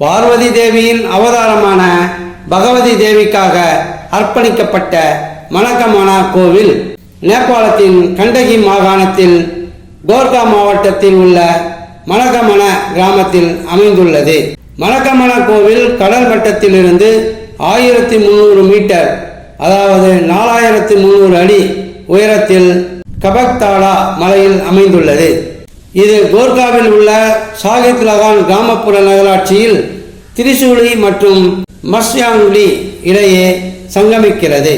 பார்வதி தேவியின் அவதாரமான பகவதி தேவிக்காக அர்ப்பணிக்கப்பட்ட மணக்கமானா கோவில் நேபாளத்தின் கண்டகி மாகாணத்தில் கோர்கா மாவட்டத்தில் உள்ள மணக்கமன கிராமத்தில் அமைந்துள்ளது. மணக்கமன கோவில் கடல் மட்டத்திலிருந்து ஆயிரத்தி முந்நூறு மீட்டர் அதாவது நாலாயிரத்தி முந்நூறு அடி உயரத்தில் கபக்தாலா மலையில் அமைந்துள்ளது. இது கோர்காவில் உள்ள சாகித் லகான் கிராமப்புற நகராட்சியில் திரிசூலி மற்றும் மஸ்யாங்குலி இடையே சங்கமிக்கிறது.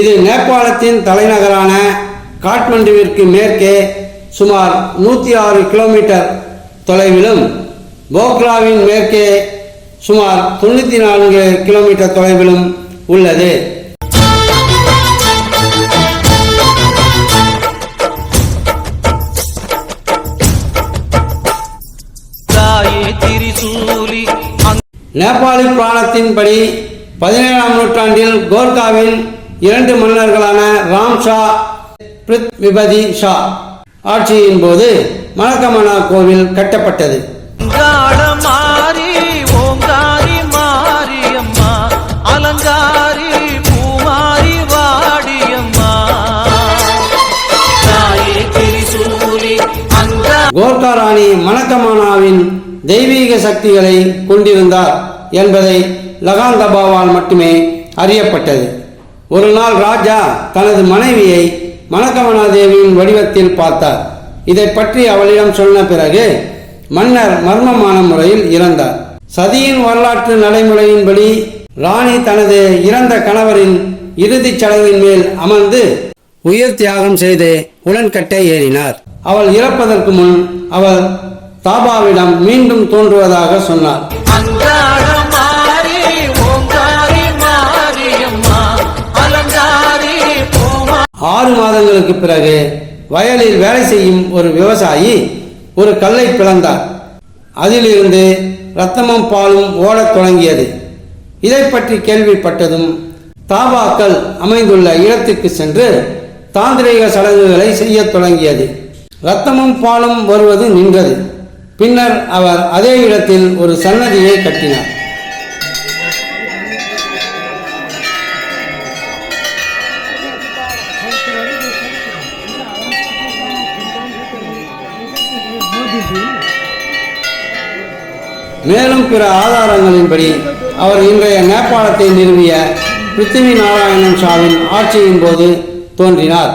இது நேபாளத்தின் தலைநகரான காட்மண்டுவிற்கு மேற்கே சுமார் நூற்றி ஆறு கிலோமீட்டர் தொலைவிலும் போக்ராவின் மேற்கே சுமார் தொண்ணூற்றி நான்கு கிலோமீட்டர் தொலைவிலும் உள்ளது. நேபாளி புராணத்தின்படி பதினேழாம் நூற்றாண்டில் கோர்காவின் இரண்டு மன்னர்களான ராம் ஷா பிருத்விபதி ஷா ஆட்சியின் போது மணக்கமனா கோவில் கட்டப்பட்டது. கோர்கா ராணி மணக்கமானாவின் தெய்வீக சக்திகளை கொண்டிருந்தார். என்பதை லகாந்தபாவால் மட்டுமே அறியப்பட்டது. ஒரு நாள் ராஜா தனது மனைவியை மணக்கமனா தேவியின் வடிவத்தில் பார்த்தார். இதை பற்றி அவளிடம் சொன்ன பிறகு மன்னர் மர்மமான முறையில் இறந்தார். சதியின் வரலாற்று நடைமுறையின்படி ராணி தனது இறந்த கணவரின் இறுதிச் சடங்கின் மேல் அமர்ந்து உயிர் தியாகம் செய்து உடன்கட்டை ஏறினார். அவள் இறப்பதற்கு முன் அவள் தாபாவிடம் மீண்டும் தோன்றுவதாக சொன்னார். ஆறு மாதங்களுக்கு பிறகு வயலில் வேலை செய்யும் ஒரு விவசாயி ஒரு கல்லை பிளந்தார். அதிலிருந்து ரத்தமும் பாலும் ஓடத் தொடங்கியது. இதை பற்றி கேள்விப்பட்டதும் தாபாக்கள் அமைந்துள்ள இடத்துக்கு சென்று தாந்திரீக சடங்குகளை செய்யத் தொடங்கியது. ரத்தமும் பாலும் வருவது நின்றது. பின்னர் அவர் அதே இடத்தில் ஒரு சன்னதியை கட்டினார். மேலும் பிற ஆதாரங்களின்படி அவர் இன்றைய நேபாளத்தை நிறுவிய பிருத்திவி நாராயணன் ஷாவின் ஆட்சியின் போது தோன்றினார்.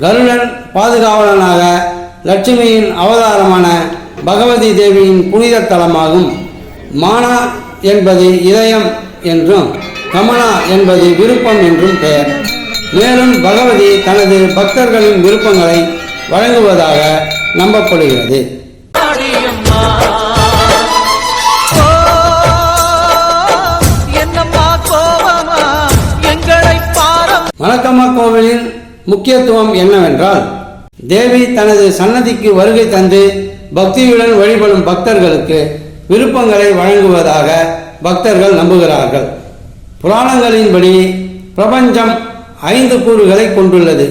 கருடன் பாதுகாவலனாக லட்சுமியின் அவதாரமான பகவதி தேவியின் புனித தலமாகும். மானா என்பது இதயம் என்றும் கமனா என்பது விருப்பம் என்றும் பெயர். மேலும் பகவதி தனது பக்தர்களின் விருப்பங்களை வழங்குவதாக நம்பப்படுகிறது. மணக்கம்மா கோவிலின் முக்கியத்துவம் என்னவென்றால் தேவி தனது சன்னதிக்கு வருகை தந்து பக்தியுடன் வழிபடும் பக்தர்களுக்கு விருப்பங்களை வழங்குவதாக பக்தர்கள் நம்புகிறார்கள். புராணங்களின்படி பிரபஞ்சம் ஐந்து கூறுகளை கொண்டுள்ளது.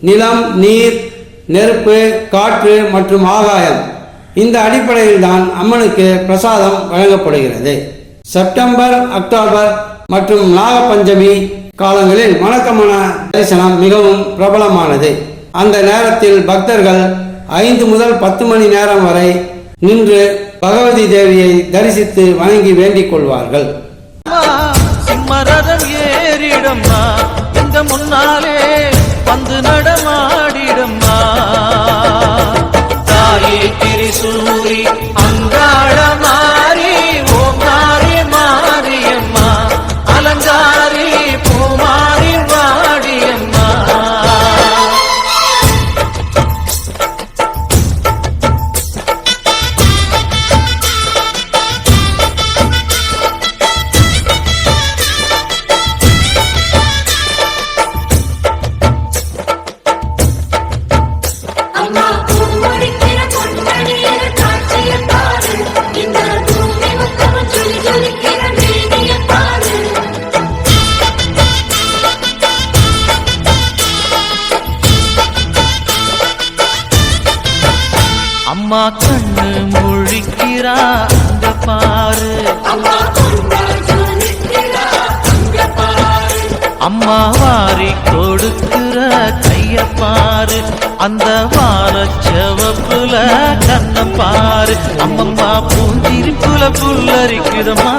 நிலம் நீர் நெருப்பு காற்று மற்றும் ஆகாயம். இந்த அடிப்படையில் தான் அம்மனுக்கு பிரசாதம் வழங்கப்படுகிறது. செப்டம்பர் அக்டோபர் மற்றும் நாகபஞ்சமி காலங்களில் வணக்கமான தரிசனம் மிகவும் பிரபலமானது. அந்த நேரத்தில் பக்தர்கள் ஐந்து முதல் பத்து மணி நேரம் வரை நின்று பகவதி தேவியை தரிசித்து வணங்கி வேண்டிக் கொள்வார்கள். அம்மா, ஏறிடம்மா. முன்னாலே வந்து நடமா அம்மா கண்ணு முழிக்கிறா அங்க பாரு. அம்மா வாரி கொடுக்கிற கைய பாரு. அந்த வார செவப்புல கண்ணம் பாரு. அம்மம்மா பூஞ்சிரிப்புல புல்லரிக்குதம்மா.